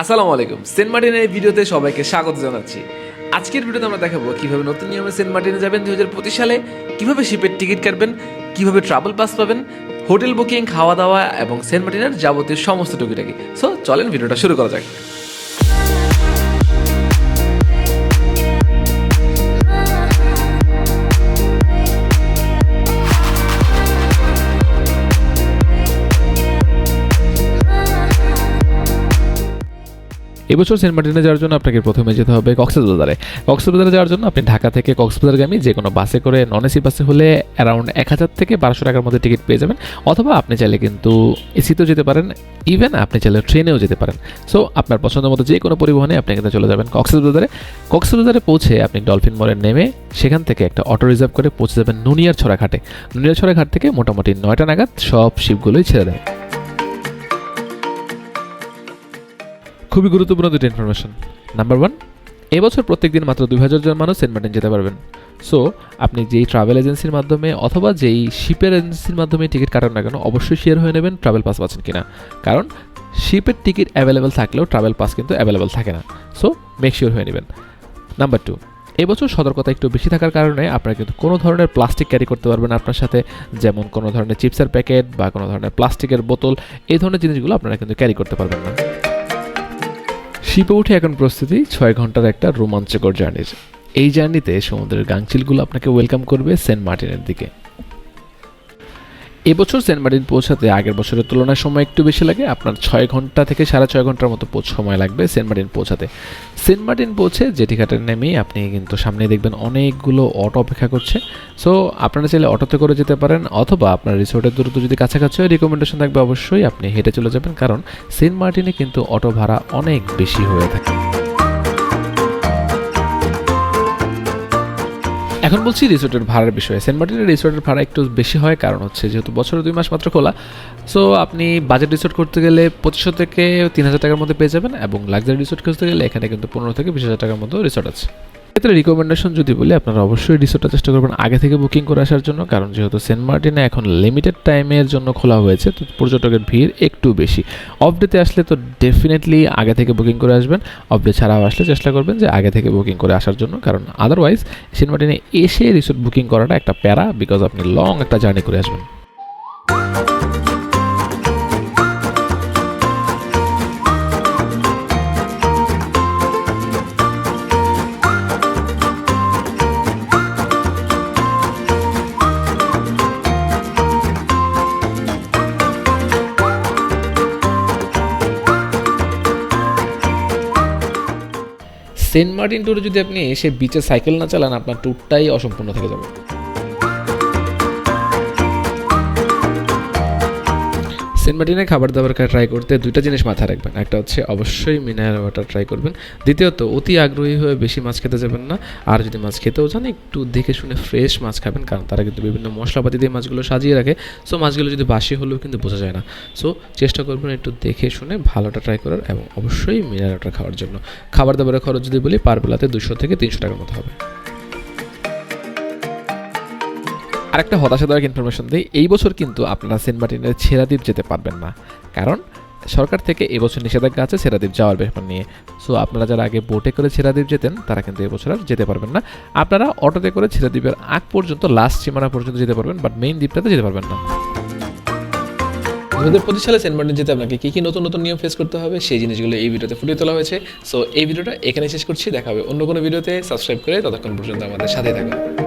আসসালামু আলাইকুম। সেন্ট মার্টিনের এই ভিডিওতে সবাইকে স্বাগত জানাচ্ছি। আজকের ভিডিওতে আমরা দেখাবো কীভাবে নতুন নিয়মে সেন্ট মার্টিনে যাবেন দুই হাজার পঁচিশ সালে, কীভাবে শিপের টিকিট কাটবেন, কীভাবে ট্রাভেল পাস পাবেন, হোটেল বুকিং, খাওয়া দাওয়া এবং সেন্ট মার্টিনের যাবতীয় সমস্ত টুকিটাকি। সো চলেন ভিডিওটা শুরু করা যাক। এবছর সেন্ট মার্টিনে যাওয়ার জন্য আপনাকে প্রথমে যেতে হবে কক্সবাজারে। কক্সবাজারে যাওয়ার জন্য আপনি ঢাকা থেকে কক্সবাজারগামী যে কোনো বাসে করে নন এসি বাসে হলে অ্যারাউন্ড এক হাজার থেকে বারোশো টাকার মধ্যে টিকিট পেয়ে যাবেন, অথবা আপনি চাইলে কিন্তু এসিতেও যেতে পারেন ইভেন আপনি চাইলে ট্রেনেও যেতে পারেন। সো আপনার পছন্দ মতো যে কোনো পরিবহনে আপনি কিন্তু চলে যাবেন কক্সবাজারে। কক্সবাজারে পৌঁছে আপনি ডলফিন মোড়ে নেমে সেখান থেকে একটা অটো রিজার্ভ করে পৌঁছে যাবেন নুনিয়ার ছড়া ঘাটে নুনিয়ার ছড়া ঘাট থেকে মোটামুটি নয়টা নাগাদ সব শিপগুলোই ছেড়ে দেয়। খুবই গুরুত্বপূর্ণ দুটি ইনফরমেশন নাম্বার ওয়ান এবছর প্রত্যেক দিন মাত্র দুই হাজার জন মানুষ সেন্ট মার্টিন যেতে পারবেন। সো আপনি যেই ট্রাভেল এজেন্সির মাধ্যমে অথবা যেই শিপের এজেন্সির মাধ্যমে টিকিট কাটান না কেন, অবশ্যই শেয়ার হয়ে নেবেন ট্রাভেল পাস পাচ্ছেন কিনা। কারণ শিপের টিকিট অ্যাভেলেবেল থাকলেও ট্রাভেল পাস কিন্তু অ্যাভেলেবেল থাকে না। সো মেক শিওর হয়ে নেবেন। নাম্বার টু এবছর সতর্কতা একটু বেশি থাকার কারণে আপনারা কিন্তু কোনো ধরনের প্লাস্টিক ক্যারি করতে পারবেন আপনার সাথে, যেমন কোনো ধরনের চিপসের প্যাকেট বা কোনো ধরনের প্লাস্টিকের বোতল, এই ধরনের জিনিসগুলো আপনারা কিন্তু ক্যারি করতে পারবেন না। শিপে উঠে এখন প্রস্তুতি ছয় ঘণ্টার একটা রোমাঞ্চকর জার্নির। এই জার্নিতে সমুদ্রের গাংচিলগুলো আপনাকে ওয়েলকাম করবে সেন্ট মার্টিনের দিকে। এবছর সেন্ট মার্টিন পৌঁছাতে আগের বছরের তুলনায় সময় একটু বেশি লাগে। আপনার ছয় ঘণ্টা থেকে সাড়ে ছয় ঘণ্টার মতো সময় লাগবে সেন্ট মার্টিন পৌঁছাতে। সেন্ট মার্টিন পৌঁছে জেটিঘাটে নেমেই আপনি কিন্তু সামনে দেখবেন অনেকগুলো অটো অপেক্ষা করছে। সো আপনারা চাইলে অটোতে করে যেতে পারেন অথবা আপনার রিসোর্টের দূরত্ব যদি কাছাকাছি হয় রিকমেন্ডেশন থাকবে অবশ্যই। আপনি হেঁটে চলে যাবেন, কারণ সেন্ট মার্টিনে কিন্তু অটো ভাড়া অনেক বেশি হয়ে থাকে। এখন বলছি রিসোর্টের ভাড়ার বিষয়ে। সেন্ট মার্টিনের রিসোর্টের ভাড়া একটু বেশি হয়, কারণ হচ্ছে যেহেতু বছরে দুই মাস মাত্র খোলা সো আপনি বাজেট রিসোর্ট করতে গেলে পঁচিশশো থেকে তিন হাজার টাকার মধ্যে পেয়ে যাবেন এবং লাক্সারি রিসোর্ট খুঁজতে গেলে এখানে কিন্তু পনেরো থেকে বিশ হাজার টাকার মতো রিসোর্ট আছে। ক্ষেত্রে রিকমেন্ডেশন যদি বলি, আপনারা অবশ্যই রিসোর্টটা চেষ্টা করবেন আগে থেকে বুকিং করে আসার জন্য। কারণ যেহেতু সেন্ট মার্টিনে এখন লিমিটেড টাইমের জন্য খোলা হয়েছে, তো পর্যটকের ভিড় একটু বেশি। অফ ডেতে আসলে তো ডেফিনেটলি আগে থেকে বুকিং করে আসবেন। অফ ডে ছাড়াও আসলে চেষ্টা করবেন যে আগে থেকে বুকিং করে আসার জন্য। কারণ আদারওয়াইজ সেন্ট মার্টিনে এসে রিসোর্ট বুকিং করাটা একটা প্যারা বিকজ আপনি লং একটা জার্নি করে আসবেন। সেন্ট মার্টিন ট্যুরে যদি আপনি এসে বিচে সাইকেল না চালান, আপনার ট্যুরটাই অসম্পূর্ণ থেকে যাবে। সেন্ট মার্টিনে খাবার দাবার ট্রাই করতে দুইটা জিনিস মাথায় রাখবেন। একটা হচ্ছে অবশ্যই মিনারেল ওয়াটার ট্রাই করবেন। দ্বিতীয়ত, অতি আগ্রহী হয়ে বেশি মাছ খেতে যাবেন না। আর যদি মাছ খেতেও চান, একটু দেখে শুনে ফ্রেশ মাছ খাবেন, কারণ তারা কিন্তু বিভিন্ন মশলাপাতি দিয়ে মাছগুলো সাজিয়ে রাখে। সো মাছগুলো যদি বাসি হলেও কিন্তু বোঝা যায় না। সো চেষ্টা করবেন একটু দেখে শুনে ভালোটা ট্রাই করার এবং অবশ্যই মিনারেল ওয়াটার খাওয়ার জন্য। খাবার দাবারের খরচ যদি বলি পার বেলাতে দুশো থেকে তিনশো টাকার মতো হবে। আরেকটা হতাশাদায়ক ইনফরমেশন দিই, এই বছর কিন্তু আপনারা সেন্ট মার্টিনের ছেড়াদ্বীপ যেতে পারবেন না। কারণ সরকার থেকে এবছর নিষেধাজ্ঞা আছে ছেড়াদ্বীপ যাওয়ার ব্যাপার নিয়ে। সো আপনারা যারা আগে বোটে করে ছেড়াদ্বীপ যেতেন, তারা কিন্তু এবছর আর যেতে পারবেন না। আপনারা অটোতে করে ছেড়াদ্বীপের আগ পর্যন্ত লাস্ট সীমানা পর্যন্ত যেতে পারবেন বাট মেইন দ্বীপটাতে যেতে পারবেন না। দু হাজার পঁচিশ সালে সেন্ট মার্টিন যেতে আপনাকে কী কী নতুন নতুন নিয়ম ফেস করতে হবে, সেই জিনিসগুলো এই ভিডিওতে ফুটিয়ে তোলা হয়েছে। সো এই ভিডিওটা এখানে শেষ করছি, দেখা হবে অন্য কোনো ভিডিওতে। সাবস্ক্রাইব করে ততক্ষণ পর্যন্ত আমাদের সাথে থাকুন।